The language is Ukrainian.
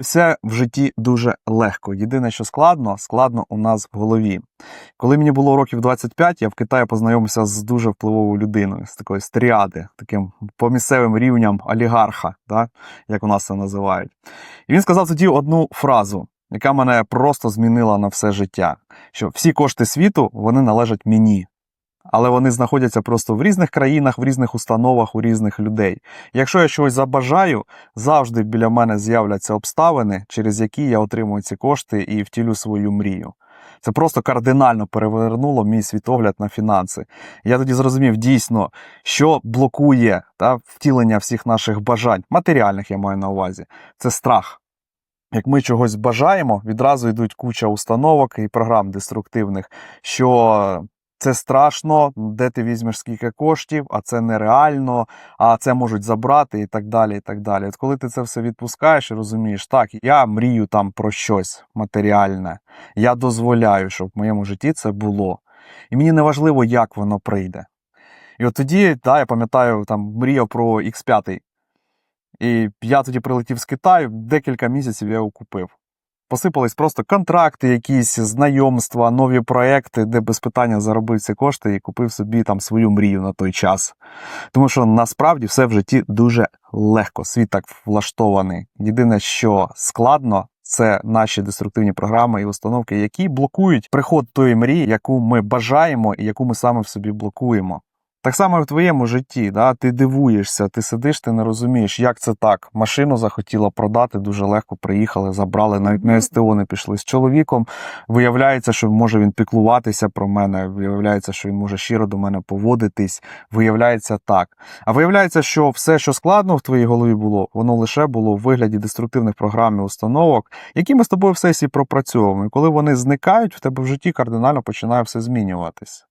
Все в житті дуже легко. Єдине, що складно, складно у нас в голові. Коли мені було років 25, я в Китаї познайомився з дуже впливовою людиною, з такої стріади, таким по місцевим рівням олігарха, да? як у нас це називають. І він сказав тоді одну фразу, яка мене просто змінила на все життя: що всі кошти світу вони належать мені. Але вони знаходяться просто в різних країнах, в різних установах, у різних людей. Якщо я щось забажаю, завжди біля мене з'являться обставини, через які я отримую ці кошти і втілю свою мрію. Це просто кардинально перевернуло мій світогляд на фінанси. Я тоді зрозумів дійсно, що блокує та, втілення всіх наших бажань, матеріальних я маю на увазі. Це страх. Як ми чогось бажаємо, відразу йдуть куча установок і програм деструктивних, що це страшно, де ти візьмеш скільки коштів, а це нереально, а це можуть забрати і так далі. і так далі. От коли ти це все відпускаєш і розумієш, так, я мрію там про щось матеріальне, я дозволяю, щоб в моєму житті це було. І мені не важливо, як воно прийде. І от тоді, да, я пам'ятаю, там мріяв про X5. І я тоді прилетів з Китаю, декілька місяців я його купив. Посипались просто контракти, якісь знайомства, нові проекти, де без питання заробив ці кошти і купив собі там свою мрію на той час. Тому що насправді все в житті дуже легко. Світ так влаштований. Єдине, що складно, це наші деструктивні програми і установки, які блокують приход тої мрії, яку ми бажаємо і яку ми саме в собі блокуємо. Так само і в твоєму житті, да? ти дивуєшся, ти сидиш, ти не розумієш, як це так. Машину захотіла продати, дуже легко приїхали, забрали, навіть на СТО не пішли. З чоловіком виявляється, що може він піклуватися про мене, виявляється, що він може щиро до мене поводитись. Виявляється так. А виявляється, що все, що складно в твоїй голові було, воно лише було в вигляді деструктивних програм і установок, які ми з тобою в сесії пропрацьовуємо. І коли вони зникають, в тебе в житті кардинально починає все змінюватись.